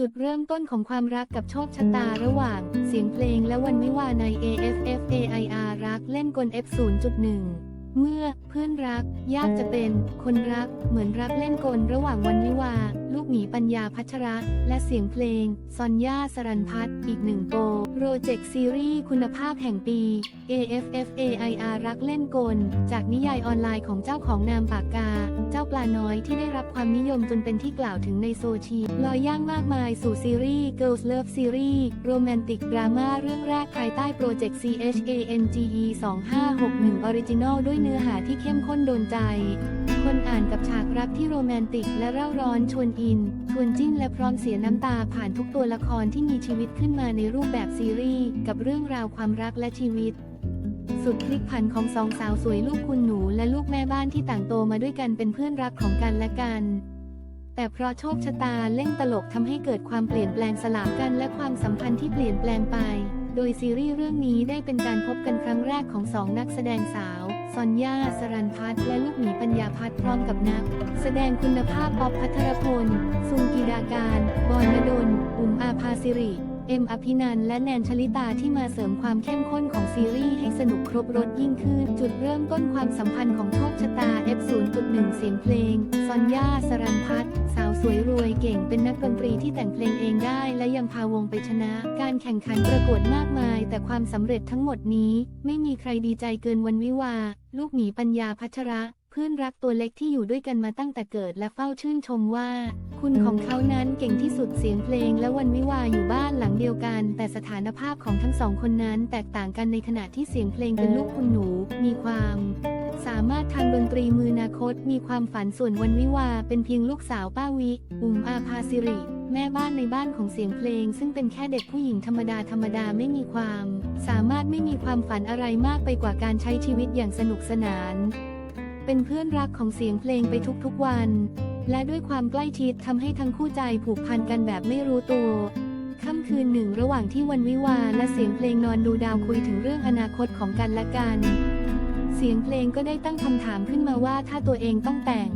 จุดเริ่มต้นของความรักกับโชคชะตาระหว่าง เสียงเพลงและวันไม่ว่าใน AFFAIR รักเล่นกล F 0.1 เมื่อเพื่อนรัก ยากจะเป็น คนรักเหมือนรักเล่นกลระหว่างวันไม่ หมีปัญญาพัชระ และเสียงเพลง ซอนย่าสรันพัฒอีกหนึ่งโปรโปรเจกต์ซีรีส์คุณภาพแห่งปี AFFAIR รักเล่นกล จากนิยายออนไลน์ของเจ้าของนามปากกา เจ้าปลาน้อยที่ได้รับความนิยมจนเป็นที่กล่าวถึงในโซเชียลลอยย่างมากมายสู่ซีรีส์ Girls Love Series โรแมนติกดราม่าเรื่องแรกภายใต้โปรเจกต์ CHANGE 2561 Original ด้วยเนื้อหาที่เข้มข้นโดนใจ คนอ่านกับฉากรักที่โรแมนติกและเร่าร้อนชวนอิน ชวนจิ้นและพร้อมเสียน้ำตาผ่านทุกตัวละครที่มีชีวิตขึ้นมาในรูปแบบซีรีส์กับเรื่องราวความรักและชีวิต สุดพลิกผันของสองสาวสวยลูกคุณหนูและลูกแม่บ้านที่ต่างโตมาด้วยกันเป็นเพื่อนรักของกันและกัน แต่เพราะโชคชะตาเล่นตลกทำให้เกิดความเปลี่ยนแปลงสลับกันและความสัมพันธ์ที่เปลี่ยนแปลงไปโดยซีรีส์เรื่องนี้ได้เป็นการพบกันครั้งแรกของสองนักแสดงสาว ซอนย่า สรันพัฒและลูกหมี พร้อมกับนัก แสดงคุณภาพป๊อปพัทรพลซุงกีดาการ บอนนดล อุ๋มอาภาสิริ เอ็มอภินันและแนนชลิตาที่มาเสริมความเข้มข้นของซีรีส์ให้สนุกครบรถยิ่งขึ้น จุดเริ่มต้นความสัมพันธ์ของโชคชะตา F 0.1 เสียงเพลง ซอนย่าสรันพัฒน์สาวสวยรวยเก่งเป็นนักดนตรีที่แต่งเพลงเองได้และยังพาวงไปชนะ การแข่งขันประกวดมากมาย แต่ความสำเร็จทั้งหมดนี้ ไม่มีใครดีใจเกินวันวิวา ลูกหมีปัญญาพัชระ พื่อนรักตัวเล็กที่อยู่ด้วยกันมาตั้งแต่เกิดและเฝ้าชื่นชมว่า คุณของเขานั้นเก่งที่สุดเสียงเพลง และวันวิวาอยู่บ้านหลังเดียวกัน แต่สถานภาพของทั้งสองคนนั้นแตกต่างกันในขณะที่เสียงเพลงเป็นลูกคุณหนู มีความสามารถทางดนตรีมือนาคต มีความฝันส่วนวันวิวาเป็นเพียงลูกสาวป้าวิ อุมอาภาสิริ แม่บ้านในบ้านของเสียงเพลง ซึ่งเป็นแค่เด็กผู้หญิงธรรมดาธรรมดาไม่มีความ สามารถไม่มีความฝันอะไรมากไปกว่าการใช้ชีวิตอย่างสนุกสนาน เป็นเพื่อนรักของเสียงเพลงไปทุกๆวัน และด้วยความใกล้ชิดทำให้ทั้งคู่ใจผูกพันกันแบบไม่รู้ตัวค่ำคืนหนึ่งระหว่างที่วันวิวาและเสียงเพลงนอนดูดาวคุยถึงเรื่องอนาคตของกันและกัน เสียงเพลงก็ได้ตั้งคำถามขึ้นมาว่าถ้าตัวเองต้องแต่ง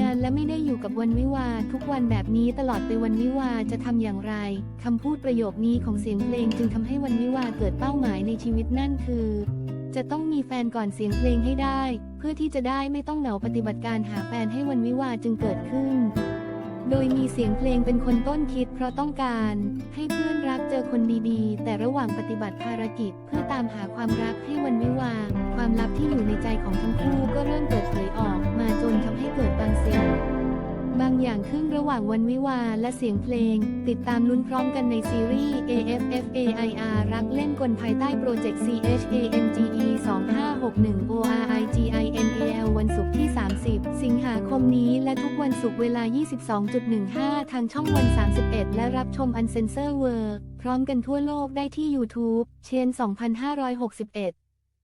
งานและไม่ได้อยู่กับวันวิวาทุกวันแบบนี้ตลอดไปวันวิวาจะทำอย่างไรคำพูดประโยคนี้ของเสียงเพลงจึงทำให้วันวิวาเกิดเป้าหมายในชีวิตนั่นคือ จะต้องมีแฟนก่อนเสียงเพลงให้ได้ เพื่อที่จะได้ไม่ต้องเหนาปฏิบัติการหาแฟนให้วันวิวาจึงเกิดขึ้น โดยมีเสียงเพลงเป็นคนต้นคิด เพราะต้องการให้เพื่อนรักเจอคนดีๆ แต่ระหว่างปฏิบัติภารกิจ เพื่อตามหาความรักให้วันวิวา ความลับที่อยู่ในใจของทั้งคู่ก็เริ่มเปิดเผยออก มาจนทำให้เกิดบางสิ่งบาง อย่างขึ้นระหว่างวันวิวาและเสียงเพลง ติดตามลุ้นพร้อมกันในซีรีส์ AFFAIR รักเล่นกลภายใต้โปรเจกต์ CHANGE 2561 ORIGINAL วันศุกร์ที่ 30 สิงหาคมนี้และทุกวันศุกร์เวลา 22.15 ทางช่องวัน 31 และรับชมอันเซนเซอร์เวอร์พร้อมกันทั่วโลกได้ที่ YouTube เชน 2561